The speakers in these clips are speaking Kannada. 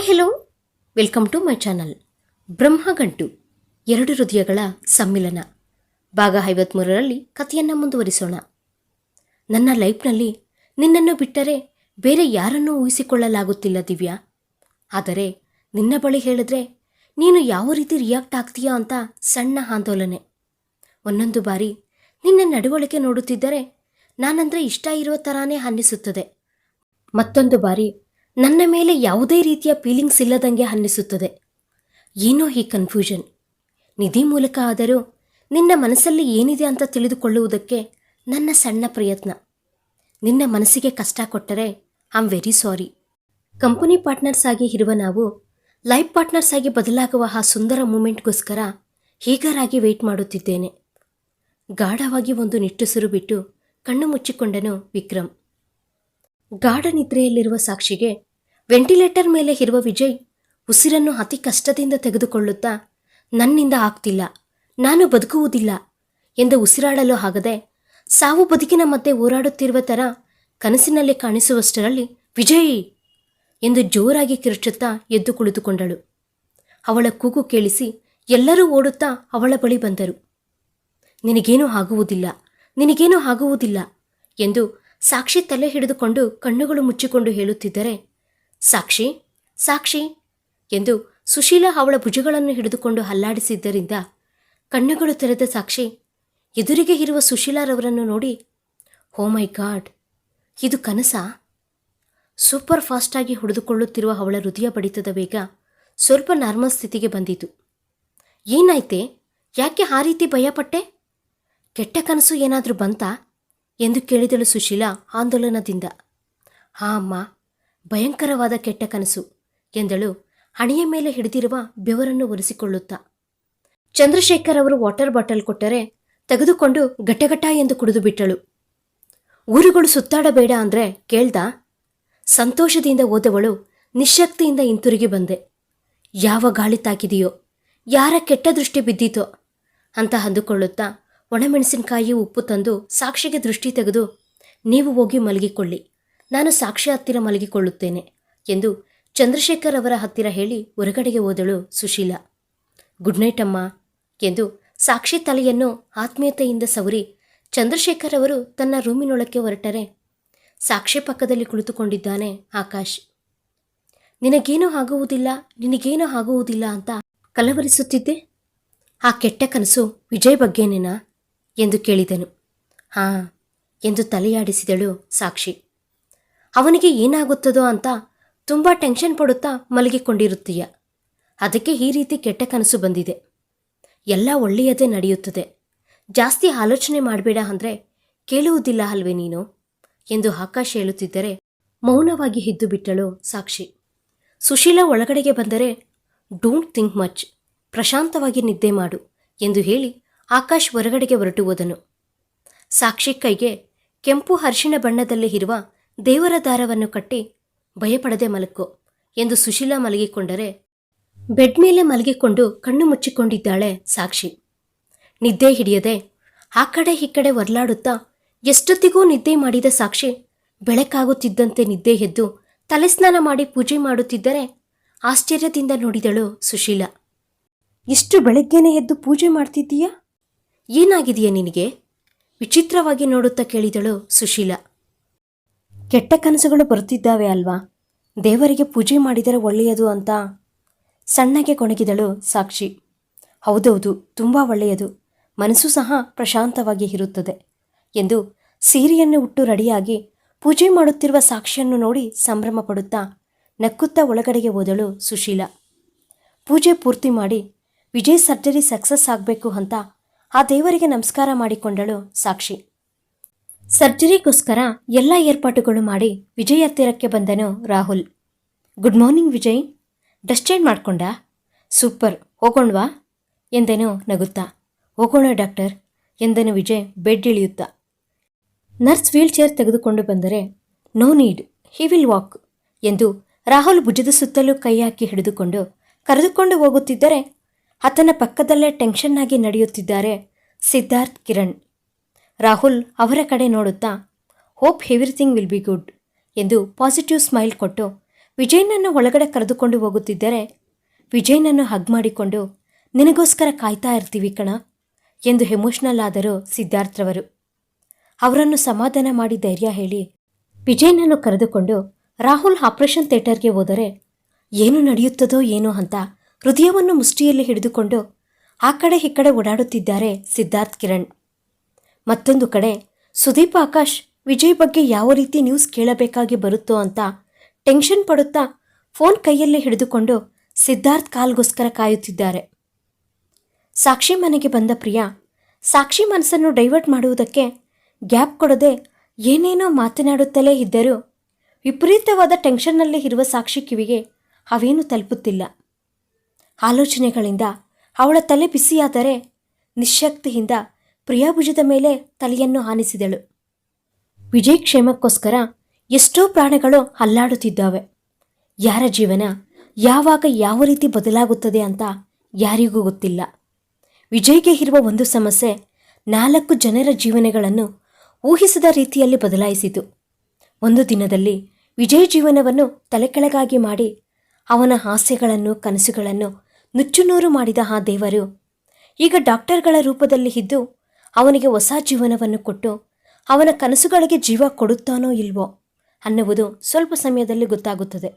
Hi hello welcome to my channel Brahmagantu ಎರಡು ಹೃದಯಗಳ ಸಮ್ಮಿಲನ. ಭಾಗ ಐವತ್ಮೂರರಲ್ಲಿ ಕಥೆಯನ್ನು ಮುಂದುವರಿಸೋಣ. ನನ್ನ ಲೈಫ್ನಲ್ಲಿ ನಿನ್ನನ್ನು ಬಿಟ್ಟರೆ ಬೇರೆ ಯಾರನ್ನೂ ಊಹಿಸಿಕೊಳ್ಳಲಾಗುತ್ತಿಲ್ಲ ದಿವ್ಯಾ. ಆದರೆ ನಿನ್ನ ಬಳಿ ಹೇಳಿದ್ರೆ ನೀನು ಯಾವ ರೀತಿ ರಿಯಾಕ್ಟ್ ಆಗ್ತೀಯಾ ಅಂತ ಸಣ್ಣ ಆಂದೋಲನೆ. ಒಂದೊಂದು ಬಾರಿ ನಿನ್ನ ನಡವಳಿಕೆ ನೋಡುತ್ತಿದ್ದರೆ ನಾನಂದ್ರೆ ಇಷ್ಟ ಇರೋ ಥರಾನೇ ಅನ್ನಿಸುತ್ತದೆ. ಮತ್ತೊಂದು ಬಾರಿ ನನ್ನ ಮೇಲೆ ಯಾವುದೇ ರೀತಿಯ ಫೀಲಿಂಗ್ಸ್ ಇಲ್ಲದಂಗೆ ಅನ್ನಿಸುತ್ತದೆ. ಏನೋ ಈ ಕನ್ಫ್ಯೂಷನ್ ನಿಧಿ ಮೂಲಕ ಆದರೂ ನಿನ್ನ ಮನಸ್ಸಲ್ಲಿ ಏನಿದೆ ಅಂತ ತಿಳಿದುಕೊಳ್ಳುವುದಕ್ಕೆ ನನ್ನ ಸಣ್ಣ ಪ್ರಯತ್ನ. ನಿನ್ನ ಮನಸ್ಸಿಗೆ ಕಷ್ಟ ಕೊಟ್ಟರೆ I am very sorry company partners ಆಗಿ ಇರುವ ನಾವು, ಲೈಫ್ ಪಾರ್ಟ್ನರ್ಸ್ ಆಗಿ ಬದಲಾಗುವ ಆ ಸುಂದರ ಮೂಮೆಂಟ್ಗೋಸ್ಕರ ಹೀಗರಾಗಿ ವೆಯ್ಟ್ ಮಾಡುತ್ತಿದ್ದೇನೆ. ಗಾಢವಾಗಿ ಒಂದು ನಿಟ್ಟುಸಿರು ಬಿಟ್ಟು ಕಣ್ಣು ಮುಚ್ಚಿಕೊಂಡನು ವಿಕ್ರಮ್. ಗಾಢ ನಿದ್ರೆಯಲ್ಲಿರುವ ಸಾಕ್ಷಿಗೆ ವೆಂಟಿಲೇಟರ್ ಮೇಲೆ ಇರುವ ವಿಜಯ್ ಉಸಿರನ್ನು ಅತಿ ಕಷ್ಟದಿಂದ ತೆಗೆದುಕೊಳ್ಳುತ್ತಾ, ನನ್ನಿಂದ ಆಗ್ತಿಲ್ಲ, ನಾನು ಬದುಕುವುದಿಲ್ಲ ಎಂದು ಉಸಿರಾಡಲು ಆಗದೆ ಸಾವು ಬದುಕಿನ ಮಧ್ಯೆ ಓಡಾಡುತ್ತಿರುವ ಥರ ಕನಸಿನಲ್ಲಿ ಕಾಣಿಸುವಷ್ಟರಲ್ಲಿ, ವಿಜಯ್ ಎಂದು ಜೋರಾಗಿ ಕಿರುಚುತ್ತಾ ಎದ್ದು ಕುಳಿತುಕೊಂಡಳು. ಅವಳ ಕೂಗು ಕೇಳಿಸಿ ಎಲ್ಲರೂ ಓಡುತ್ತಾ ಅವಳ ಬಳಿ ಬಂದರು. ನಿನಗೇನೂ ಆಗುವುದಿಲ್ಲ ನಿನಗೇನೂ ಆಗುವುದಿಲ್ಲ ಎಂದು ಸಾಕ್ಷಿ ತಲೆ ಹಿಡಿದುಕೊಂಡು ಕಣ್ಣುಗಳು ಮುಚ್ಚಿಕೊಂಡು ಹೇಳುತ್ತಿದ್ದರೆ ಸಾಕ್ಷಿ ಸಾಕ್ಷಿ ಎಂದು ಸುಶೀಲಾ ಅವಳ ಭುಜಗಳನ್ನು ಹಿಡಿದುಕೊಂಡು ಹಲ್ಲಾಡಿಸಿದ್ದರಿಂದ ಕಣ್ಣುಗಳು ತೆರೆದ ಸಾಕ್ಷಿ ಎದುರಿಗೆ ಇರುವ ಸುಶೀಲಾರವರನ್ನು ನೋಡಿ, ಓ ಮೈ ಗಾಡ್, ಇದು ಕನಸ? ಸೂಪರ್ ಫಾಸ್ಟಾಗಿ ಹೊಡೆದುಕೊಳ್ಳುತ್ತಿರುವ ಅವಳ ಹೃದಯ ಬಡಿತದ ವೇಗ ಸ್ವಲ್ಪ ನಾರ್ಮಲ್ ಸ್ಥಿತಿಗೆ ಬಂದಿತು. ಏನಾಯ್ತೆ? ಯಾಕೆ ಆ ರೀತಿ ಭಯಪಟ್ಟೆ? ಕೆಟ್ಟ ಕನಸು ಏನಾದರೂ ಬಂತಾ? ಎಂದು ಕೇಳಿದಳು ಸುಶೀಲಾ ಆಂದೋಲನದಿಂದ. ಹಾ ಅಮ್ಮ ಭಯಂಕರವಾದ ಕೆಟ್ಟ ಕನಸು ಎಂದಳು ಹಣೆಯ ಮೇಲೆ ಹಿಡಿದಿರುವ ಬೆವರನ್ನು ಒರೆಸಿಕೊಳ್ಳುತ್ತಾ. ಚಂದ್ರಶೇಖರ್ ಅವರು ವಾಟರ್ ಬಾಟಲ್ ಕೊಟ್ಟರೆ ತೆಗೆದುಕೊಂಡು ಗಟಗಟ ಎಂದು ಕುಡಿದು ಬಿಟ್ಟಳು. ಊರುಗಳು ಸುತ್ತಾಡಬೇಡ ಅಂದ್ರೆ ಕೇಳ್ದ? ಸಂತೋಷದಿಂದ ಓದವಳು ನಿಶಕ್ತಿಯಿಂದ ಹಿಂತಿರುಗಿ ಬಂದೆ. ಯಾವ ಗಾಳಿ ತಾಕಿದೆಯೋ, ಯಾರ ಕೆಟ್ಟ ದೃಷ್ಟಿ ಬಿದ್ದಿತೋ ಅಂತ ಅಂದುಕೊಳ್ಳುತ್ತಾ ಒಣಮೆಣಸಿನಕಾಯಿ ಉಪ್ಪು ತಂದು ಸಾಕ್ಷಿಗೆ ದೃಷ್ಟಿ ತೆಗೆದು ನೀವು ಹೋಗಿ ಮಲಗಿಕೊಳ್ಳಿ. ನಾನು ಸಾಕ್ಷಿ ಹತ್ತಿರ ಮಲಗಿಕೊಳ್ಳುತ್ತೇನೆ ಎಂದು ಚಂದ್ರಶೇಖರ್ ಅವರ ಹತ್ತಿರ ಹೇಳಿ ಹೊರಗಡೆಗೆ ಹೋದಳು ಸುಶೀಲಾ. ಗುಡ್ ನೈಟ್ ಅಮ್ಮ ಎಂದು ಸಾಕ್ಷಿ ತಲೆಯನ್ನು ಆತ್ಮೀಯತೆಯಿಂದ ಸವರಿ ಚಂದ್ರಶೇಖರ್ ಅವರು ತನ್ನ ರೂಮಿನೊಳಕ್ಕೆ ಹೊರಟರೆ. ಸಾಕ್ಷಿ ಪಕ್ಕದಲ್ಲಿ ಕುಳಿತುಕೊಂಡಿದ್ದಾನೆ ಆಕಾಶ್. ನಿನಗೇನು ಆಗುವುದಿಲ್ಲ ನಿನಗೇನು ಆಗುವುದಿಲ್ಲ ಅಂತ ಕಲವರಿಸುತ್ತಿದ್ದೆ? ಆ ಕೆಟ್ಟ ಕನಸು ವಿಜಯ್ ಬಗ್ಗೆನೇನಾ? ಎಂದು ಕೇಳಿದನು. ಹಾಂ ಎಂದು ತಲೆಯಾಡಿಸಿದಳು ಸಾಕ್ಷಿ. ಅವನಿಗೆ ಏನಾಗುತ್ತದೋ ಅಂತ ತುಂಬ ಟೆನ್ಷನ್ ಪಡುತ್ತಾ ಮಲಗಿಕೊಂಡಿರುತ್ತೀಯ. ಅದಕ್ಕೆ ಈ ರೀತಿ ಕೆಟ್ಟ ಕನಸು ಬಂದಿದೆ. ಎಲ್ಲ ಒಳ್ಳೆಯದೇ ನಡೆಯುತ್ತದೆ. ಜಾಸ್ತಿ ಆಲೋಚನೆ ಮಾಡಬೇಡ ಅಂದರೆ ಕೇಳುವುದಿಲ್ಲ ಅಲ್ವೇ ನೀನು? ಎಂದು ಆಕಾಶ್ ಹೇಳುತ್ತಿದ್ದರೆ ಮೌನವಾಗಿ ಹಿದ್ದು ಬಿಟ್ಟಳು ಸಾಕ್ಷಿ. ಸುಶೀಲಾ ಒಳಗಡೆಗೆ ಬಂದರೆ ಡೋಂಟ್ ಥಿಂಕ್ ಮಚ್ ಪ್ರಶಾಂತವಾಗಿ ನಿದ್ದೆ ಮಾಡು ಎಂದು ಹೇಳಿ ಆಕಾಶ್ ಹೊರಗಡೆಗೆ ಹೊರಟು ಹೋದನು ಸಾಕ್ಷಿ ಕೈಗೆ ಕೆಂಪು ಅರಿಶಿಣ ಬಣ್ಣದಲ್ಲಿ ಇರುವ ದೇವರ ದಾರವನ್ನು ಕಟ್ಟಿ ಭಯಪಡದೆ ಮಲಕ್ಕೋ ಎಂದು ಸುಶೀಲಾ ಮಲಗಿಕೊಂಡರೆ ಬೆಡ್ ಮೇಲೆ ಮಲಗಿಕೊಂಡು ಕಣ್ಣು ಮುಚ್ಚಿಕೊಂಡಿದ್ದಾಳೆ ಸಾಕ್ಷಿ. ನಿದ್ದೆ ಹಿಡಿಯದೆ ಆ ಕಡೆ ಈ ಕಡೆ ಒರ್ಲಾಡುತ್ತಾ ಎಷ್ಟೊತ್ತಿಗೂ ನಿದ್ದೆ ಮಾಡಿದ ಸಾಕ್ಷಿ ಬೆಳಕಾಗುತ್ತಿದ್ದಂತೆ ನಿದ್ದೆ ಎದ್ದು ತಲೆಸ್ನಾನ ಮಾಡಿ ಪೂಜೆ ಮಾಡುತ್ತಿದ್ದರೆ ಆಶ್ಚರ್ಯದಿಂದ ನೋಡಿದಳು ಸುಶೀಲಾ. ಇಷ್ಟು ಬೆಳಗ್ಗೆನೆ ಎದ್ದು ಪೂಜೆ ಮಾಡ್ತಿದ್ದೀಯಾ? ಏನಾಗಿದೆಯಾ ನಿನಗೆ? ವಿಚಿತ್ರವಾಗಿ ನೋಡುತ್ತಾ ಕೇಳಿದಳು ಸುಶೀಲಾ. ಕೆಟ್ಟ ಕನಸುಗಳು ಬರುತ್ತಿದ್ದಾವೆ ಅಲ್ವಾ? ದೇವರಿಗೆ ಪೂಜೆ ಮಾಡಿದರೆ ಒಳ್ಳೆಯದು ಅಂತ. ಸಣ್ಣಗೆ ಕೊಣಗಿದಳು ಸಾಕ್ಷಿ. ಹೌದೌದು, ತುಂಬ ಒಳ್ಳೆಯದು. ಮನಸ್ಸು ಸಹ ಪ್ರಶಾಂತವಾಗಿ ಇರುತ್ತದೆ ಎಂದು ಸೀರೆಯನ್ನು ಉಟ್ಟು ರೆಡಿಯಾಗಿ ಪೂಜೆ ಮಾಡುತ್ತಿರುವ ಸಾಕ್ಷಿಯನ್ನು ನೋಡಿ ಸಂಭ್ರಮ ಪಡುತ್ತಾ ನಕ್ಕುತ್ತಾ ಒಳಗಡೆಗೆ ಹೋದಳು ಸುಶೀಲ. ಪೂಜೆ ಪೂರ್ತಿ ಮಾಡಿ ವಿಜಯ್ ಸರ್ಜರಿ ಸಕ್ಸಸ್ ಆಗಬೇಕು ಅಂತ ಆ ದೇವರಿಗೆ ನಮಸ್ಕಾರ ಮಾಡಿಕೊಂಡಳು ಸಾಕ್ಷಿ. ಸರ್ಜರಿಗೋಸ್ಕರ ಎಲ್ಲ ಏರ್ಪಾಟುಗಳು ಮಾಡಿ ವಿಜಯ್ ಹತ್ತಿರಕ್ಕೆ ಬಂದನು Rahul. Good morning Vijay. Dress change ಮಾಡ್ಕೊಂಡ? ಸೂಪರ್. ಹೋಗೋಣ್ವಾ? ಎಂದೆನು ನಗುತ್ತಾ. ಹೋಗೋಣ ಡಾಕ್ಟರ್, ಎಂದನು ವಿಜಯ್ ಬೆಡ್ ಇಳಿಯುತ್ತಾ. ನರ್ಸ್ ವೀಲ್ ಚೇರ್ ತೆಗೆದುಕೊಂಡು ಬಂದರೆ, no need. He will walk, ಎಂದು ರಾಹುಲ್ ಭುಜದ ಸುತ್ತಲೂ ಕೈ ಹಾಕಿ ಹಿಡಿದುಕೊಂಡು, ಕರೆದುಕೊಂಡು ಹೋಗುತ್ತಿದ್ದರೆ, ಆತನ ಪಕ್ಕದಲ್ಲೇ ಟೆನ್ಷನ್ನಾಗಿ ನಡೆಯುತ್ತಿದ್ದಾರೆ ಸಿದ್ಧಾರ್ಥ್ ಕಿರಣ್. ರಾಹುಲ್ ಅವರ ಕಡೆ ನೋಡುತ್ತಾ hope everything will be good ಎಂದು ಪಾಸಿಟಿವ್ ಸ್ಮೈಲ್ ಕೊಟ್ಟು, ವಿಜಯ್ನನ್ನು ಒಳಗಡೆ ಕರೆದುಕೊಂಡು ಹೋಗುತ್ತಿದ್ದರೆ, ವಿಜಯ್ನನ್ನು ಹಗ್ ಮಾಡಿಕೊಂಡು ನಿನಗೋಸ್ಕರ ಕಾಯ್ತಾ ಇರ್ತೀವಿ ಕಣ ಎಂದು ಎಮೋಷ್ನಲ್ ಆದರು ಸಿದ್ಧಾರ್ಥ್ರವರು ಅವರನ್ನು ಸಮಾಧಾನ ಮಾಡಿ ಧೈರ್ಯ ಹೇಳಿ, ವಿಜಯ್ನನ್ನು ಕರೆದುಕೊಂಡು ರಾಹುಲ್ ಆಪರೇಷನ್ ಥಿಯೇಟರ್ಗೆ ಹೋದರೆ ಏನು ನಡೆಯುತ್ತದೋ ಏನೋ ಅಂತ ಹೃದಯವನ್ನು ಮುಷ್ಟಿಯಲ್ಲಿ ಹಿಡಿದುಕೊಂಡು ಆ ಕಡೆ ಈ ಕಡೆ ಓಡಾಡುತ್ತಿದ್ದಾರೆ ಸಿದ್ಧಾರ್ಥ್ ಕಿರಣ್. ಮತ್ತೊಂದು ಕಡೆ, ಸುದೀಪ್ ಆಕಾಶ್, ವಿಜಯ್ ಬಗ್ಗೆ ಯಾವ ರೀತಿ ನ್ಯೂಸ್ ಕೇಳಬೇಕಾಗಿ ಬರುತ್ತೋ ಅಂತ ಟೆನ್ಷನ್ ಪಡುತ್ತಾ ಫೋನ್ ಕೈಯಲ್ಲಿ ಹಿಡಿದುಕೊಂಡು ಸಿದ್ಧಾರ್ಥ್ ಕಾಲ್ಗೋಸ್ಕರ ಕಾಯುತ್ತಿದ್ದಾರೆ. ಸಾಕ್ಷಿ ಮನೆಗೆ ಬಂದ ಪ್ರಿಯಾ, ಸಾಕ್ಷಿ ಮನಸ್ಸನ್ನು ಡೈವರ್ಟ್ ಮಾಡುವುದಕ್ಕೆ ಗ್ಯಾಪ್ ಕೊಡದೆ ಏನೇನೋ ಮಾತನಾಡುತ್ತಲೇ ಇದ್ದರೂ ವಿಪರೀತವಾದ ಟೆನ್ಷನ್ನಲ್ಲಿ ಇರುವ ಸಾಕ್ಷಿ ಕಿವಿಗೆ ಅವೇನೂ ತಲುಪುತ್ತಿಲ್ಲ. ಆಲೋಚನೆಗಳಿಂದ ಅವಳ ತಲೆ ಬಿಸಿಯಾದರೆ ನಿಶ್ಶಕ್ತಿಯಿಂದ ಪ್ರಿಯಾ ಭುಜದ ಮೇಲೆ ತಲೆಯನ್ನು ಆನಿಸಿದಳು. ವಿಜಯ್ ಕ್ಷೇಮಕ್ಕೋಸ್ಕರ ಎಷ್ಟೋ ಪ್ರಾಣಗಳು ಅಲ್ಲಾಡುತ್ತಿದ್ದಾವೆ. ಯಾರ ಜೀವನ ಯಾವಾಗ ಯಾವ ರೀತಿ ಬದಲಾಗುತ್ತದೆ ಅಂತ ಯಾರಿಗೂ ಗೊತ್ತಿಲ್ಲ. ವಿಜಯ್ಗೆ ಇರುವ ಒಂದು ಸಮಸ್ಯೆ ನಾಲ್ಕು ಜನರ ಜೀವನಗಳನ್ನು ಊಹಿಸದ ರೀತಿಯಲ್ಲಿ ಬದಲಾಯಿಸಿತು. ಒಂದು ದಿನದಲ್ಲಿ ವಿಜಯ್ ಜೀವನವನ್ನು ತಲೆಕೆಳಗಾಗಿ ಮಾಡಿ ಅವನ ಹಾಸ್ಯಗಳನ್ನು, ಕನಸುಗಳನ್ನು ನುಚ್ಚುನೂರು ಮಾಡಿದ ಆ ದೇವರು ಈಗ ಡಾಕ್ಟರ್ಗಳ ರೂಪದಲ್ಲಿ ಇದ್ದು ಅವನಿಗೆ ಹೊಸ ಜೀವನವನ್ನು ಕೊಟ್ಟು ಅವನ ಕನಸುಗಳಿಗೆ ಜೀವ ಕೊಡುತ್ತಾನೋ ಇಲ್ವೋ ಅನ್ನುವುದು ಸ್ವಲ್ಪ ಸಮಯದಲ್ಲಿ ಗೊತ್ತಾಗುತ್ತದೆ.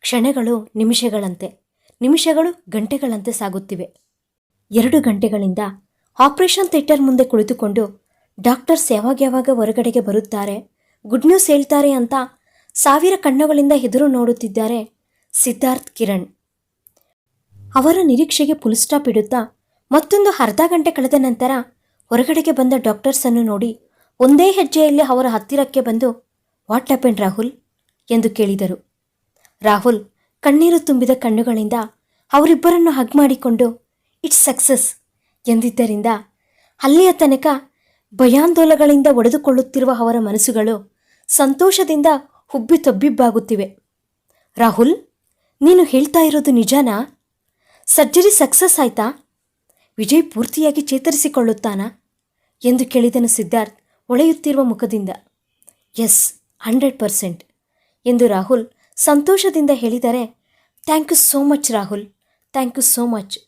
ಕ್ಷಣಗಳು ನಿಮಿಷಗಳಂತೆ, ನಿಮಿಷಗಳು ಗಂಟೆಗಳಂತೆ ಸಾಗುತ್ತಿವೆ. ಎರಡು ಗಂಟೆಗಳಿಂದ ಆಪರೇಷನ್ ಥಿಯೇಟರ್ ಮುಂದೆ ಕುಳಿತುಕೊಂಡು ಡಾಕ್ಟರ್ಸ್ ಯಾವಾಗ ಯಾವಾಗ ಹೊರಗಡೆಗೆ ಬರುತ್ತಾರೆ, ಗುಡ್ ನ್ಯೂಸ್ ಹೇಳ್ತಾರೆ ಅಂತ ಸಾವಿರ ಕಣ್ಣುಗಳಿಂದ ಎದುರು ನೋಡುತ್ತಿದ್ದಾರೆ ಸಿದ್ಧಾರ್ಥ್ ಕಿರಣ್. ಅವರ ನಿರೀಕ್ಷೆಗೆ ಪುಲ್ಸ್ಟಾಪ್ ಇಡುತ್ತಾ ಮತ್ತೊಂದು ಅರ್ಧ ಗಂಟೆ ಕಳೆದ ನಂತರ ಹೊರಗಡೆಗೆ ಬಂದ ಡಾಕ್ಟರ್ಸ್ ಅನ್ನು ನೋಡಿ ಒಂದೇ ಹೆಜ್ಜೆಯಲ್ಲಿ ಅವರ ಹತ್ತಿರಕ್ಕೆ ಬಂದು ವಾಟ್ ಹ್ಯಾಪನ್ ರಾಹುಲ್? ಎಂದು ಕೇಳಿದರು. ರಾಹುಲ್ ಕಣ್ಣೀರು ತುಂಬಿದ ಕಣ್ಣುಗಳಿಂದ ಅವರಿಬ್ಬರನ್ನು ಹಗ್ ಮಾಡಿಕೊಂಡು ಇಟ್ಸ್ ಸಕ್ಸಸ್ ಎಂದಿದ್ದರಿಂದ ಅಲ್ಲಿಯ ತನಕ ಭಯಾಂದೋಲಗಳಿಂದ ಒಡೆದುಕೊಳ್ಳುತ್ತಿರುವ ಅವರ ಮನಸ್ಸುಗಳು ಸಂತೋಷದಿಂದ ಹುಬ್ಬಿ ತಬ್ಬಿಬ್ಬಾಗುತ್ತಿವೆ. ರಾಹುಲ್, ನೀನು ಹೇಳ್ತಾ ಇರೋದು ನಿಜಾನಾ? ಸರ್ಜರಿ ಸಕ್ಸಸ್ ಆಯ್ತಾ? ವಿಜಯ್ ಪೂರ್ತಿಯಾಗಿ ಚೇತರಿಸಿಕೊಳ್ಳುತ್ತಾನಾ? ಎಂದು ಕೇಳಿದನು ಸಿದ್ಧಾರ್ಥ್ ಒಳೆಯುತ್ತಿರುವ ಮುಖದಿಂದ. ಎಸ್, ಹಂಡ್ರೆಡ್ ಪರ್ಸೆಂಟ್ ಎಂದು ರಾಹುಲ್ ಸಂತೋಷದಿಂದ ಹೇಳಿದರೆ, thank you so much Rahul, thank you so much.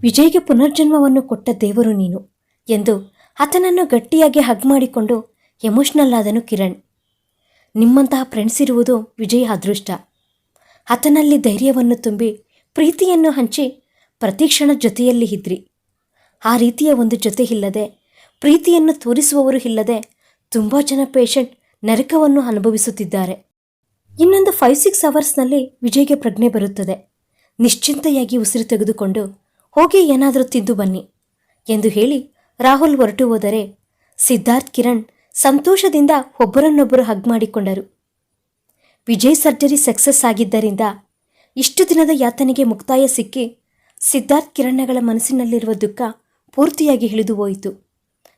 ವಿಜಯ್ಗೆ ಪುನರ್ಜನ್ಮವನ್ನು ಕೊಟ್ಟ ದೇವರು ನೀನು ಎಂದು ಆತನನ್ನು ಗಟ್ಟಿಯಾಗಿ ಹಗ್ ಮಾಡಿಕೊಂಡು ಎಮೋಷ್ನಲ್ ಆದನು ಕಿರಣ್. ನಿಮ್ಮಂತಹ ಫ್ರೆಂಡ್ಸ್ ಇರುವುದು ವಿಜಯ್ ಅದೃಷ್ಟ. ಆತನಲ್ಲಿ ಧೈರ್ಯವನ್ನು ತುಂಬಿ, ಪ್ರೀತಿಯನ್ನು ಹಂಚಿ ಪ್ರತಿಕ್ಷಣ ಜೊತೆಯಲ್ಲಿ ಇದ್ರಿ. ಆ ರೀತಿಯ ಒಂದು ಜೊತೆ ಇಲ್ಲದೆ, ಪ್ರೀತಿಯನ್ನು ತೋರಿಸುವವರು ಇಲ್ಲದೆ ತುಂಬ ಜನ ಪೇಷಂಟ್ ನರಕವನ್ನು ಅನುಭವಿಸುತ್ತಿದ್ದಾರೆ. ಇನ್ನೊಂದು ಫೈವ್ ಸಿಕ್ಸ್ ಅವರ್ಸ್ನಲ್ಲಿ ವಿಜಯ್ಗೆ ಪ್ರಜ್ಞೆ ಬರುತ್ತದೆ. ನಿಶ್ಚಿಂತೆಯಾಗಿ ಉಸಿರು ತೆಗೆದುಕೊಂಡು, ಹೋಗಿ ಏನಾದರೂ ತಿದ್ದು ಬನ್ನಿ ಎಂದು ಹೇಳಿ ರಾಹುಲ್ ಹೊರಟು ಹೋದರೆ ಸಿದ್ಧಾರ್ಥ್, ಕಿರಣ್ ಸಂತೋಷದಿಂದ ಒಬ್ಬರನ್ನೊಬ್ಬರು ಹಗ್ ಮಾಡಿಕೊಂಡರು. ವಿಜಯ್ ಸರ್ಜರಿ ಸಕ್ಸಸ್ ಆಗಿದ್ದರಿಂದ ಇಷ್ಟು ದಿನದ ಯಾತನೆಗೆ ಮುಕ್ತಾಯ ಸಿಕ್ಕಿ ಸಿದ್ಧಾರ್ಥ್ ಕಿರಣಗಳ ಮನಸ್ಸಿನಲ್ಲಿರುವ ದುಃಖ ಪೂರ್ತಿಯಾಗಿ ಇಳಿದು ಹೋಯಿತು.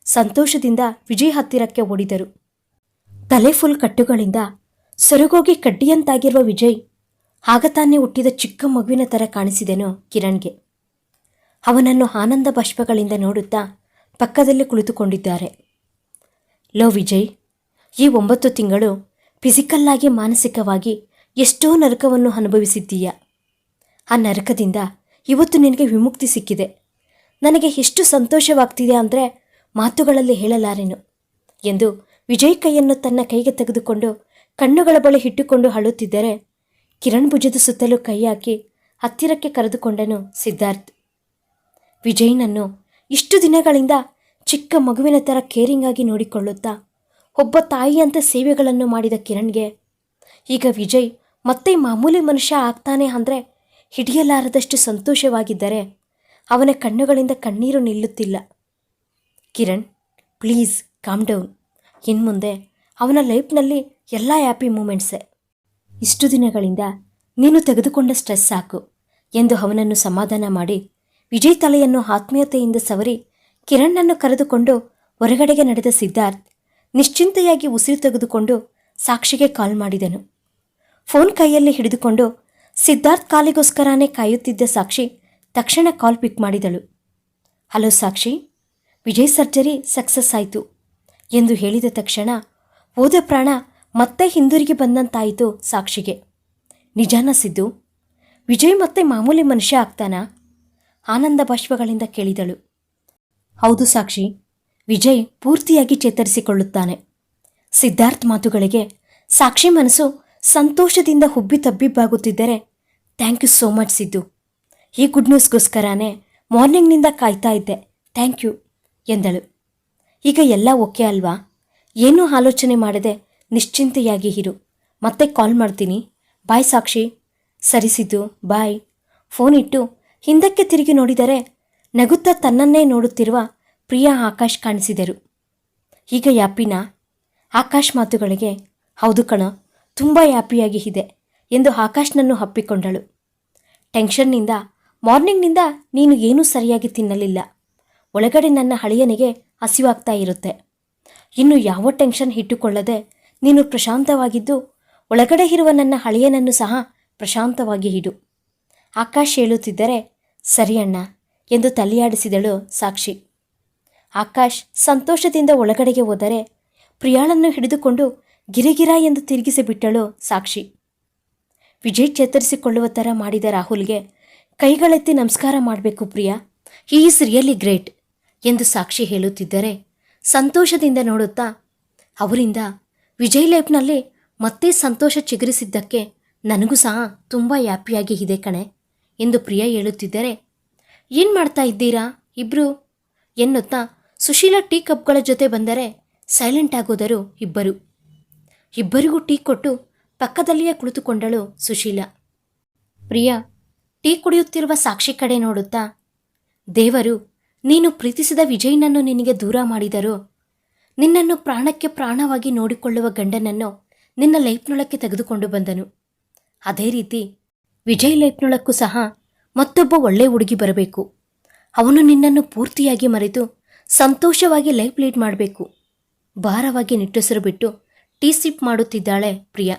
ಸಂತೋಷದಿಂದ ವಿಜಯ್ ಹತ್ತಿರಕ್ಕೆ ಓಡಿದರು. ತಲೆ ಫುಲ್ ಕಟ್ಟುಗಳಿಂದ ಸೊರಗೋಗಿ ಕಡ್ಡಿಯಂತಾಗಿರುವ ವಿಜಯ್ ಆಗ ತಾನೇ ಹುಟ್ಟಿದ ಚಿಕ್ಕ ಮಗುವಿನ ಥರ ಕಾಣಿಸಿದೆನೋ ಕಿರಣ್ಗೆ. ಅವನನ್ನು ಆನಂದ ಬಾಷ್ಪಗಳಿಂದ ನೋಡುತ್ತಾ ಪಕ್ಕದಲ್ಲಿ ಕುಳಿತುಕೊಂಡಿದ್ದಾರೆ. ಲೋ ವಿಜಯ್, ಈ ಒಂಬತ್ತು ತಿಂಗಳು ಫಿಸಿಕಲ್ಲಾಗಿ ಮಾನಸಿಕವಾಗಿ ಎಷ್ಟೋ ನರಕವನ್ನು ಅನುಭವಿಸಿದ್ದೀಯ? ಆ ನರಕದಿಂದ ಇವತ್ತು ನಿನಗೆ ವಿಮುಕ್ತಿ ಸಿಕ್ಕಿದೆ. ನನಗೆ ಎಷ್ಟು ಸಂತೋಷವಾಗ್ತಿದೆ ಅಂದರೆ ಮಾತುಗಳಲ್ಲಿ ಹೇಳಲಾರೆನು. ಎಂದು ವಿಜಯ್ ಕೈಯನ್ನು ತನ್ನ ಕೈಗೆ ತೆಗೆದುಕೊಂಡು ಕಣ್ಣುಗಳ ಬಳಿ ಇಟ್ಟುಕೊಂಡು ಅಳುತ್ತಿದ್ದರೆ ಕಿರಣ್ ಭುಜದ ಸುತ್ತಲೂ ಕೈ ಹಾಕಿ ಹತ್ತಿರಕ್ಕೆ ಕರೆದುಕೊಂಡನು ಸಿದ್ಧಾರ್ಥ್. ವಿಜಯ್ನನ್ನು ಇಷ್ಟು ದಿನಗಳಿಂದ ಚಿಕ್ಕ ಮಗುವಿನ ಥರ ಕೇರಿಂಗ್ ಆಗಿ ನೋಡಿಕೊಳ್ಳುತ್ತಾ ಒಬ್ಬ ತಾಯಿಯಂತೆ ಸೇವೆಗಳನ್ನು ಮಾಡಿದ ಕಿರಣ್ಗೆ ಈಗ ವಿಜಯ್ ಮತ್ತೆ ಮಾಮೂಲಿ ಮನುಷ್ಯ ಆಗ್ತಾನೆ ಅಂದರೆ ಹಿಡಿಯಲಾರದಷ್ಟು ಸಂತೋಷವಾಗಿದ್ದರೆ ಅವನ ಕಣ್ಣುಗಳಿಂದ ಕಣ್ಣೀರು ನಿಲ್ಲುತ್ತಿಲ್ಲ. ಕಿರಣ್, ಪ್ಲೀಸ್ ಕಾಮ್ ಡೌನ್ ಇನ್ಮುಂದೆ ಅವನ ಲೈಫ್ನಲ್ಲಿ ಎಲ್ಲ ಹ್ಯಾಪಿ ಮೂಮೆಂಟ್ಸೇ. ಇಷ್ಟು ದಿನಗಳಿಂದ ನೀನು ತೆಗೆದುಕೊಂಡ ಸ್ಟ್ರೆಸ್ ಸಾಕು ಎಂದು ಅವನನ್ನು ಸಮಾಧಾನ ಮಾಡಿ ವಿಜಯ್ ತಲೆಯನ್ನು ಆತ್ಮೀಯತೆಯಿಂದ ಸವರಿ ಕಿರಣ್ಣನ್ನು ಕರೆದುಕೊಂಡು ಹೊರಗಡೆಗೆ ನಡೆದ ಸಿದ್ಧಾರ್ಥ್ ನಿಶ್ಚಿಂತೆಯಾಗಿ ಉಸಿರು ತೆಗೆದುಕೊಂಡು ಸಾಕ್ಷಿಗೆ ಕಾಲ್ ಮಾಡಿದನು. ಫೋನ್ ಕೈಯಲ್ಲಿ ಹಿಡಿದುಕೊಂಡು ಸಿದ್ಧಾರ್ಥ್ ಕಾಲಿಗೋಸ್ಕರನೇ ಕಾಯುತ್ತಿದ್ದ ಸಾಕ್ಷಿ ತಕ್ಷಣ ಕಾಲ್ ಪಿಕ್ ಮಾಡಿದಳು. Hello Sakshi, Vijay surgery success ಆಯಿತು ಎಂದು ಹೇಳಿದ ತಕ್ಷಣ ಹೋದ ಪ್ರಾಣ ಮತ್ತೆ ಹಿಂದಿರುಗಿ ಬಂದಂತಾಯಿತು ಸಾಕ್ಷಿಗೆ. ನಿಜಾನ ಸಿದ್ದು, ವಿಜಯ್ ಮತ್ತೆ ಮಾಮೂಲಿ ಮನುಷ್ಯ ಆಗ್ತಾನಾ? ಆನಂದ ಬಾಷ್ಪಗಳಿಂದ ಕೇಳಿದಳು. ಹೌದು ಸಾಕ್ಷಿ, ವಿಜಯ್ ಪೂರ್ತಿಯಾಗಿ ಚೇತರಿಸಿಕೊಳ್ಳುತ್ತಾನೆ. ಸಿದ್ಧಾರ್ಥ್ ಮಾತುಗಳಿಗೆ ಸಾಕ್ಷಿ ಮನಸ್ಸು ಸಂತೋಷದಿಂದ ಹುಬ್ಬಿ ತಬ್ಬಿಬ್ಬಾಗುತ್ತಿದ್ದರೆ thank you so much Siddu. ಈ ಗುಡ್ ನ್ಯೂಸ್ಗೋಸ್ಕರನೇ ಮಾರ್ನಿಂಗ್ನಿಂದ ಕಾಯ್ತಾ ಇದ್ದೆ. ಥ್ಯಾಂಕ್ ಯು ಎಂದಳು. ಈಗ ಎಲ್ಲ ಓಕೆ ಅಲ್ವಾ? ಏನೂ ಆಲೋಚನೆ ಮಾಡದೆ ನಿಶ್ಚಿಂತೆಯಾಗಿ ಇರು. ಮತ್ತೆ ಕಾಲ್ ಮಾಡ್ತೀನಿ. ಬಾಯ್ ಸಾಕ್ಷಿ. ಸರಿಸಿದ್ದು ಬಾಯ್ ಫೋನ್ ಇಟ್ಟು ಹಿಂದಕ್ಕೆ ತಿರುಗಿ ನೋಡಿದರೆ ನಗುತ್ತಾ ತನ್ನನ್ನೇ ನೋಡುತ್ತಿರುವ ಪ್ರಿಯಾ ಆಕಾಶ್ ಕಾಣಿಸಿದರು. ಈಗ ಯಾಪಿನ? ಆಕಾಶ್ ಮಾತುಗಳಿಗೆ, ಹೌದು ಕಣ ತುಂಬ ಹ್ಯಾಪಿಯಾಗಿ ಇದೆ ಎಂದು ಆಕಾಶ್ನನ್ನು ಹಪ್ಪಿಕೊಂಡಳು ಟೆನ್ಷನ್ನಿಂದ, ಮಾರ್ನಿಂಗ್ನಿಂದ ನೀನು ಏನೂ ಸರಿಯಾಗಿ ತಿನ್ನಲಿಲ್ಲ. ಒಳಗಡೆ ನನ್ನ ಹಳೆಯನಿಗೆ ಹಸಿವಾಗ್ತಾ ಇರುತ್ತೆ. ಇನ್ನು ಯಾವ ಟೆನ್ಷನ್ ಇಟ್ಟುಕೊಳ್ಳದೆ ನೀನು ಪ್ರಶಾಂತವಾಗಿದ್ದು, ಒಳಗಡೆ ಇರುವ ನನ್ನ ಹಳೆಯನನ್ನು ಸಹ ಪ್ರಶಾಂತವಾಗಿ ಇಡು. ಆಕಾಶ್ ಹೇಳುತ್ತಿದ್ದರೆ, ಸರಿ ಅಣ್ಣ ಎಂದು ತಲೆಯಾಡಿಸಿದಳು ಸಾಕ್ಷಿ. ಆಕಾಶ್ ಸಂತೋಷದಿಂದ ಒಳಗಡೆಗೆ ಹೋದರೆ, ಪ್ರಿಯಾಳನ್ನು ಹಿಡಿದುಕೊಂಡು ಗಿರಿಗಿರ ಎಂದು ತಿರುಗಿಸಿಬಿಟ್ಟಳು ಸಾಕ್ಷಿ. ವಿಜಯ್ ಚೇತರಿಸಿಕೊಳ್ಳುವ ಥರ ಮಾಡಿದ ರಾಹುಲ್ಗೆ ಕೈಗಳೆತ್ತಿ ನಮಸ್ಕಾರ ಮಾಡಬೇಕು Priya. He is really great ಎಂದು ಸಾಕ್ಷಿ ಹೇಳುತ್ತಿದ್ದರೆ ಸಂತೋಷದಿಂದ ನೋಡುತ್ತಾ, ಅವರಿಂದ ವಿಜಯ್ ಲೈಫ್ನಲ್ಲಿ ಮತ್ತೆ ಸಂತೋಷ ಚಿಗುರಿಸಿದ್ದಕ್ಕೆ ನನಗೂ ಸಹ ತುಂಬ ಹ್ಯಾಪಿಯಾಗಿ ಇದೆ ಕಣೆ ಎಂದು ಪ್ರಿಯಾ ಹೇಳುತ್ತಿದ್ದರೆ, ಏನು ಮಾಡ್ತಾ ಇದ್ದೀರಾ ಇಬ್ರು? ಎನ್ನುತ್ತಾ ಸುಶೀಲಾ ಟೀ ಕಪ್ಗಳ ಜೊತೆ ಬಂದರೆ ಸೈಲೆಂಟ್ ಆಗೋದರು ಇಬ್ಬರು. ಇಬ್ಬರಿಗೂ ಟೀ ಕೊಟ್ಟು ಪಕ್ಕದಲ್ಲಿಯೇ ಕುಳಿತುಕೊಂಡಳು ಸುಶೀಲ. ಪ್ರಿಯಾ, ಟೀ ಕುಡಿಯುತ್ತಿರುವ ಸಾಕ್ಷಿ ಕಡೆ ನೋಡುತ್ತಾ, ದೇವರು, ನೀನು ಪ್ರೀತಿಸಿದ ವಿಜಯ್ನನ್ನು ನಿನಗೆ ದೂರ ಮಾಡಿದರು? ನಿನ್ನನ್ನು ಪ್ರಾಣಕ್ಕೆ ಪ್ರಾಣವಾಗಿ ನೋಡಿಕೊಳ್ಳುವ ಗಂಡನನ್ನು ನಿನ್ನ ಲೈಫ್ನೊಳಕ್ಕೆ ತೆಗೆದುಕೊಂಡು ಬಂದನು. ಅದೇ ರೀತಿ ವಿಜಯ್ ಲೈಫ್ನೊಳಕ್ಕೂ ಸಹ ಮತ್ತೊಬ್ಬ ಒಳ್ಳೆ ಹುಡುಗಿ ಬರಬೇಕು. ಅವನು ನಿನ್ನನ್ನು ಪೂರ್ತಿಯಾಗಿ ಮರೆತು ಸಂತೋಷವಾಗಿ ಲೈಫ್ ಲೀಡ್ ಮಾಡಬೇಕು. ಭಾರವಾಗಿ ನಿಟ್ಟುಸಿರು ಬಿಟ್ಟು ಟೀ ಸಿಪ್ ಮಾಡುತ್ತಿದ್ದಾಳೆ ಪ್ರಿಯಾ.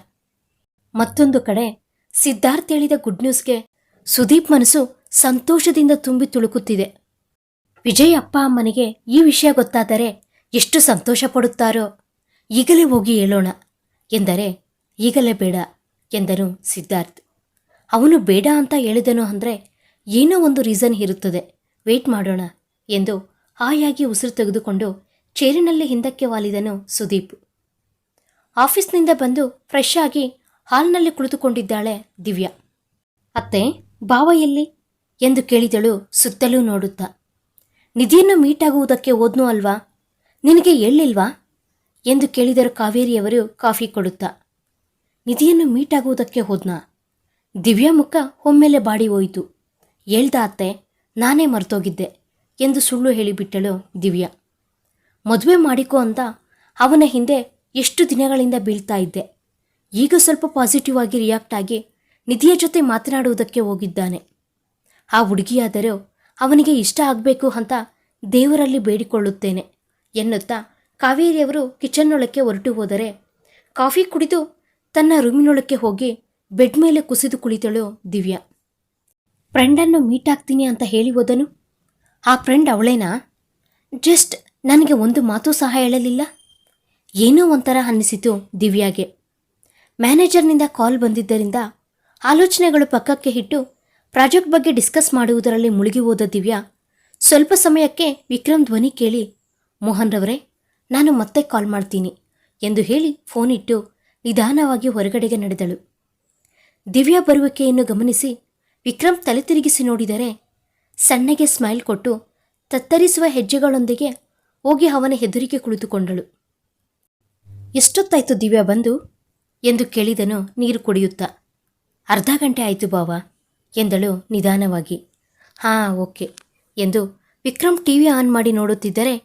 ಮತ್ತೊಂದು ಕಡೆ ಸಿದ್ಧಾರ್ಥ್ ಹೇಳಿದ ಗುಡ್ ನ್ಯೂಸ್ಗೆ ಸುದೀಪ್ ಮನಸ್ಸು ಸಂತೋಷದಿಂದ ತುಂಬಿ ತುಳುಕುತ್ತಿದೆ. ವಿಜಯ್ ಅಪ್ಪ ಅಮ್ಮನಿಗೆ ಈ ವಿಷಯ ಗೊತ್ತಾದರೆ ಎಷ್ಟು ಸಂತೋಷ ಪಡುತ್ತಾರೋ ಈಗಲೇ ಹೋಗಿ ಹೇಳೋಣ ಎಂದರೆ, ಈಗಲೇ ಬೇಡ ಎಂದನು ಸಿದ್ಧಾರ್ಥ್. ಅವನು ಬೇಡ ಅಂತ ಹೇಳಿದನು ಅಂದರೆ ಏನೋ ಒಂದು ರೀಸನ್ ಇರುತ್ತದೆ, ವೇಟ್ ಮಾಡೋಣ ಎಂದು ಹಾಯಾಗಿ ಉಸಿರು ತೆಗೆದುಕೊಂಡು ಚೇರಿನಲ್ಲಿ ಹಿಂದಕ್ಕೆ ವಾಲಿದನು ಸುದೀಪ್. ಆಫೀಸ್ನಿಂದ ಬಂದು ಫ್ರೆಶ್ ಆಗಿ ಹಾಲ್ನಲ್ಲಿ ಕುಳಿತುಕೊಂಡಿದ್ದಾಳೆ ದಿವ್ಯಾ. ಅತ್ತೆ, ಬಾವ ಎಲ್ಲಿ? ಎಂದು ಕೇಳಿದಳು ಸುತ್ತಲೂ ನೋಡುತ್ತಾ. ನಿಧಿಯನ್ನು ಮೀಟ್ ಆಗುವುದಕ್ಕೆ ಹೋದ್ನು ಅಲ್ವಾ? ನಿನಗೆ ಹೇಳಿಲ್ವಾ ಎಂದು ಕೇಳಿದರು ಕಾವೇರಿಯವರು ಕಾಫಿ ಕೊಡುತ್ತಾ. ನಿಧಿಯನ್ನು ಮೀಟ್ ಆಗುವುದಕ್ಕೆ ಹೋದ್ನಾ? ದಿವ್ಯಾ ಮುಖ ಒಮ್ಮೆಲೆ ಬಾಡಿ ಹೋಯಿತು. ಹೇಳ್ದ ಅತ್ತೆ, ನಾನೇ ಮರೆತೋಗಿದ್ದೆ, ಎಂದು ಸುಳ್ಳು ಹೇಳಿಬಿಟ್ಟಳು ದಿವ್ಯಾ. ಮದುವೆ ಮಾಡಿಕೋ ಅಂತ ಅವನ ಹಿಂದೆ ಎಷ್ಟು ದಿನಗಳಿಂದ ಬೀಳ್ತಾ ಇದ್ದೆ. ಈಗ ಸ್ವಲ್ಪ ಪಾಸಿಟಿವ್ ಆಗಿ ರಿಯಾಕ್ಟ್ ಆಗಿ ನಿಧಿಯ ಜೊತೆ ಮಾತನಾಡುವುದಕ್ಕೆ ಹೋಗಿದ್ದಾನೆ. ಆ ಹುಡುಗಿಯಾದರೂ ಅವನಿಗೆ ಇಷ್ಟ ಆಗಬೇಕು ಅಂತ ದೇವರಲ್ಲಿ ಬೇಡಿಕೊಳ್ಳುತ್ತೇನೆ ಎನ್ನುತ್ತಾ ಕಾವೇರಿಯವರು ಕಿಚನ್ನೊಳಕ್ಕೆ ಹೊರಟು ಹೋದರೆ ಕಾಫಿ ಕುಡಿದು ತನ್ನ ರೂಮಿನೊಳಕ್ಕೆ ಹೋಗಿ ಬೆಡ್ ಮೇಲೆ ಕುಸಿದು ಕುಳಿತಳು ದಿವ್ಯಾ. ಫ್ರೆಂಡನ್ನು ಮೀಟ್ ಆಗ್ತೀನಿ ಅಂತ ಹೇಳಿ ಹೋದನು? ಆ ಫ್ರೆಂಡ್ ಅವಳೇನಾ? ಜಸ್ಟ್ ನನಗೆ ಒಂದು ಮಾತು ಸಹ ಹೇಳಲಿಲ್ಲ? ಏನೋ ಒಂಥರ ಅನ್ನಿಸಿತು ದಿವ್ಯಾಗೆ. ಮ್ಯಾನೇಜರ್ನಿಂದ ಕಾಲ್ ಬಂದಿದ್ದರಿಂದ ಆಲೋಚನೆಗಳು ಪಕ್ಕಕ್ಕೆ ಇಟ್ಟು ಪ್ರಾಜೆಕ್ಟ್ ಬಗ್ಗೆ ಡಿಸ್ಕಸ್ ಮಾಡುವುದರಲ್ಲಿ ಮುಳುಗಿ ಹೋದ ದಿವ್ಯಾ ಸ್ವಲ್ಪ ಸಮಯಕ್ಕೆ ವಿಕ್ರಮ್ ಧ್ವನಿ ಕೇಳಿ, ಮೋಹನ್ ರವರೇ, ನಾನು ಮತ್ತೆ ಕಾಲ್ ಮಾಡ್ತೀನಿ ಎಂದು ಹೇಳಿ ಫೋನ್ ಇಟ್ಟು ನಿಧಾನವಾಗಿ ಹೊರಗಡೆಗೆ ನಡೆದಳು. ದಿವ್ಯಾ ಬರುವಿಕೆಯನ್ನು ಗಮನಿಸಿ ವಿಕ್ರಮ್ ತಲೆ ತಿರುಗಿಸಿ ನೋಡಿದರೆ ಸಣ್ಣಗೆ ಸ್ಮೈಲ್ ಕೊಟ್ಟು ತತ್ತರಿಸುವ ಹೆಜ್ಜೆಗಳೊಂದಿಗೆ ಹೋಗಿ ಅವನ ಹೆದರಿಕೆ ಕುಳಿತುಕೊಂಡಳು. ಎಷ್ಟೊತ್ತಾಯ್ತು ದಿವ್ಯಾ ಬಂದು? ಎಂದು ಕೇಳಿದನು ನೀರು ಕುಡಿಯುತ್ತಾ. ಅರ್ಧ ಗಂಟೆ ಆಯಿತು ಬಾವ, ಎಂದಳು ನಿಧಾನವಾಗಿ. ಹಾಂ, ಓಕೆ, ಎಂದು ವಿಕ್ರಮ್ ಟಿ ವಿ ಆನ್ ಮಾಡಿ ನೋಡುತ್ತಿದ್ದರೆ,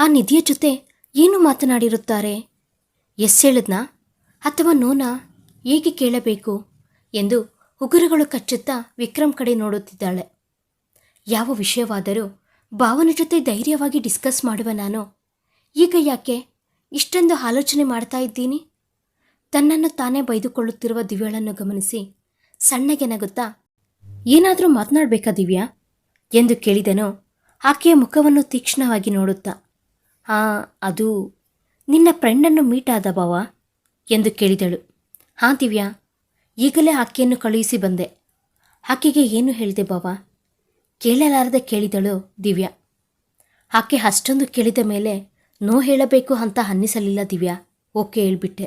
ಆ ನಿಧಿಯ ಜೊತೆ ಏನು ಮಾತನಾಡಿರುತ್ತಾರೆ? ಎಸ್ ಹೇಳಿದ್ನಾ? ಅಥವಾ ನೋನಾ? ಹೇಗೆ ಕೇಳಬೇಕು? ಎಂದು ಉಗುರುಗಳು ಕಚ್ಚುತ್ತಾ ವಿಕ್ರಮ್ ಕಡೆ ನೋಡುತ್ತಿದ್ದಾಳೆ. ಯಾವ ವಿಷಯವಾದರೂ ಭಾವನ ಜೊತೆ ಧೈರ್ಯವಾಗಿ ಡಿಸ್ಕಸ್ ಮಾಡುವ ನಾನು. ಈಗ ಯಾಕೆ? ಇಷ್ಟೊಂದು ಆಲೋಚನೆ ಮಾಡ್ತಾ ಇದ್ದೀನಿ. ತನ್ನನ್ನು ತಾನೇ ಬೈದುಕೊಳ್ಳುತ್ತಿರುವ ದಿವ್ಯಾಳನ್ನು ಗಮನಿಸಿ ಸಣ್ಣಗೆ ನಗುತ್ತಾ, ಏನಾದರೂ ಮಾತನಾಡಬೇಕಾ ದಿವ್ಯಾ? ಎಂದು ಕೇಳಿದನು. ಆಕೆಯ ಮುಖವನ್ನು ತೀಕ್ಷ್ಣವಾಗಿ ನೋಡುತ್ತಾ ಆ ಅದು ನಿನ್ನ ಫ್ರೆಂಡನ್ನು ಮೀಟ್ ಆದ ಬಾವ? ಎಂದು ಕೇಳಿದಳು. ಹಾಂ, ದಿವ್ಯಾ, ಈಗಲೇ ಆಕೆಯನ್ನು ಕಳುಹಿಸಿ ಬಂದೆ. ಆಕೆಗೆ ಏನು ಹೇಳಿದೆ ಬಾವ? ಕೇಳಲಾರದೆ ಕೇಳಿದಳು ದಿವ್ಯಾ. ಆಕೆ ಅಷ್ಟೊಂದು ಕೇಳಿದ ಮೇಲೆ ನೋ ಹೇಳಬೇಕು ಅಂತ ಅನ್ನಿಸಲಿಲ್ಲ ದಿವ್ಯಾ. ಓಕೆ ಹೇಳ್ಬಿಟ್ಟೆ.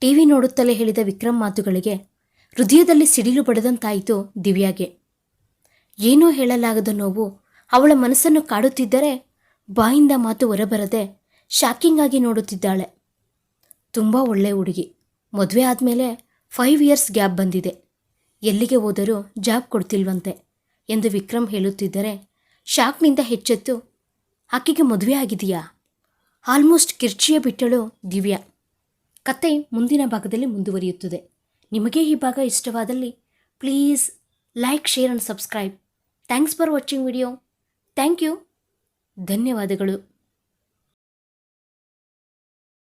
ಟಿ ವಿ ನೋಡುತ್ತಲೇ ಹೇಳಿದ ವಿಕ್ರಮ್ ಮಾತುಗಳಿಗೆ ಹೃದಯದಲ್ಲಿ ಸಿಡಿಲು ಬಡದಂತಾಯಿತು ದಿವ್ಯಾಗೆ. ಏನೂ ಹೇಳಲಾಗದ ನೋವು ಅವಳ ಮನಸ್ಸನ್ನು ಕಾಡುತ್ತಿದ್ದರೆ ಬಾಯಿಂದ ಮಾತು ಹೊರಬರದೆ ಶಾಕಿಂಗ್ ಆಗಿ ನೋಡುತ್ತಿದ್ದಾಳೆ. ತುಂಬ ಒಳ್ಳೆ ಹುಡುಗಿ. ಮದುವೆ ಆದಮೇಲೆ ಫೈವ್ ಇಯರ್ಸ್ ಗ್ಯಾಪ್ ಬಂದಿದೆ. ಎಲ್ಲಿಗೆ ಹೋದರೂ ಜಾಬ್ ಕೊಡ್ತಿಲ್ವಂತೆ ಎಂದು ವಿಕ್ರಮ್ ಹೇಳುತ್ತಿದ್ದರೆ ಶಾಕ್ನಿಂದ ಹೆಚ್ಚೆತ್ತು, ಆಕೆಗೆ ಮದುವೆ ಆಗಿದೆಯಾ? ಆಲ್ಮೋಸ್ಟ್ ಕಿರ್ಚಿಯ ಬಿಟ್ಟಳು ದಿವ್ಯಾ. ಕತೆ ಮುಂದಿನ ಭಾಗದಲ್ಲಿ ಮುಂದುವರಿಯುತ್ತದೆ. ನಿಮಗೆ ಈ ಭಾಗ ಇಷ್ಟವಾದಲ್ಲಿ please like, share and subscribe. Thanks for watching video. Thank you. ಧನ್ಯವಾದಗಳು.